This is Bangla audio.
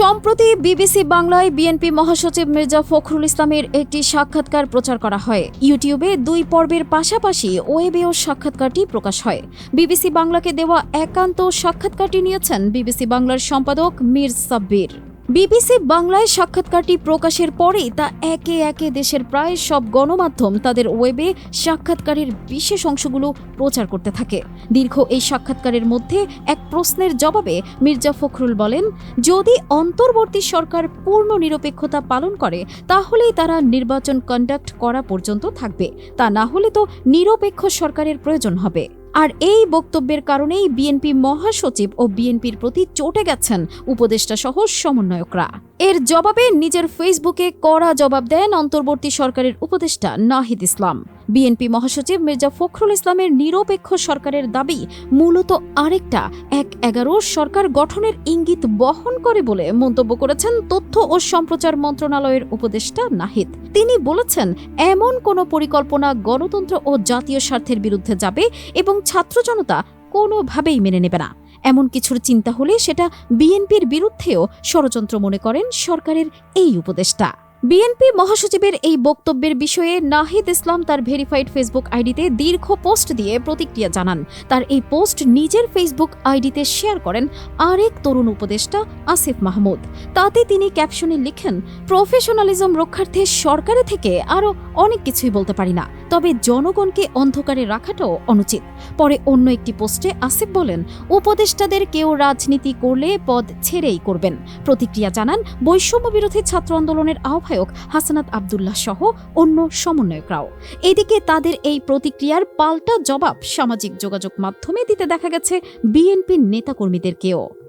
সম্প্রতি বিবিসি বাংলায় বিএনপি মহাসচিব মির্জা ফখরুল ইসলামের একটি সাক্ষাৎকার প্রচার করা হয়। ইউটিউবে দুই পর্বের পাশাপাশি ওয়েবেও সাক্ষাৎকারটি প্রকাশ হয়। বিবিসি বাংলাকে দেওয়া একান্ত সাক্ষাৎকারটি নিয়েছেন বিবিসি বাংলার সম্পাদক মীর সাব্বির। বিবিসি বাংলায় সাক্ষাৎকারটি প্রকাশের পরেই তা একে একে দেশের প্রায় সব গণমাধ্যম তাদের ওয়েবে সাক্ষাৎকারের বিশেষ অংশগুলো প্রচার করতে থাকে। দীর্ঘ এই সাক্ষাৎকারের মধ্যে এক প্রশ্নের জবাবে মির্জা ফখরুল বলেন, যদি অন্তর্বর্তী সরকার পূর্ণ নিরপেক্ষতা পালন করে, তাহলেই তারা নির্বাচন কন্ডাক্ট করা পর্যন্ত থাকবে। তা না হলে তো নিরপেক্ষ সরকারের প্রয়োজন হবে। আর এই বক্তব্যের কারণেই বিএনপি মহাসচিব ও বিএনপির প্রতি চটে গেছেন উপদেষ্টা সহ সমন্বয়করা। এর জবাবে নিজের ফেসবুকে কড়া জবাব দেন অন্তর্বর্তী সরকারের উপদেষ্টা নাহিদ ইসলাম। বিএনপি মহাসচিব মির্জা ফখরুল ইসলামের নিরপেক্ষ সরকারের দাবি মূলত আরেকটা, এক এগারো সরকার গঠনের ইঙ্গিত বহন করে বলে মন্তব্য করেছেন তথ্য ও সম্প্রচার মন্ত্রণালয়ের উপদেষ্টা নাহিদ। তিনি বলেছেন, এমন কোনো পরিকল্পনা গণতন্ত্র ও জাতীয় স্বার্থের বিরুদ্ধে যাবে এবং ছাত্র জনতা কোনোভাবেই মেনে নেবে না। এমন কিছুর চিন্তা হলে সেটা বিএনপির বিরুদ্ধেও ষড়যন্ত্র মনে করেন সরকারের এই উপদেষ্টা। বিএনপি মহাসচিবের এই বক্তব্যের বিষয়ে নাহিদ ইসলাম তার ভেরিফাইড ফেসবুক আইডিতে দীর্ঘ পোস্ট দিয়ে প্রতিক্রিয়া জানান। তার এই পোস্ট নিজের ফেসবুক আইডিতে শেয়ার করেন আরেক তরুণ উপদেষ্টা আসিফ মাহমুদ। তাতে তিনি ক্যাপশনে লিখেন, প্রফেশনালিজম রক্ষার্থে সরকারে থেকে আরও অনেক কিছুই বলতে পারি না, তবে জনগণকে অন্ধকারে রাখাটাও অনুচিত। পরে অন্য একটি পোস্টে আসিফ বলেন, উপদেষ্টাদের কেউ রাজনীতি করলে পদ ছেড়েই করবেন। প্রতিক্রিয়া জানান বৈষম্য বিরোধী ছাত্র আন্দোলনের আহ্বায়ক হাসানাত আবদুল্লাহ সহ অন্য সমন্বয়করাও। এদিকে তাদের এই প্রতিক্রিয়ার পাল্টা জবাব সামাজিক যোগাযোগ মাধ্যমে দিতে দেখা গেছে বিএনপির নেতাকর্মীদেরকেও।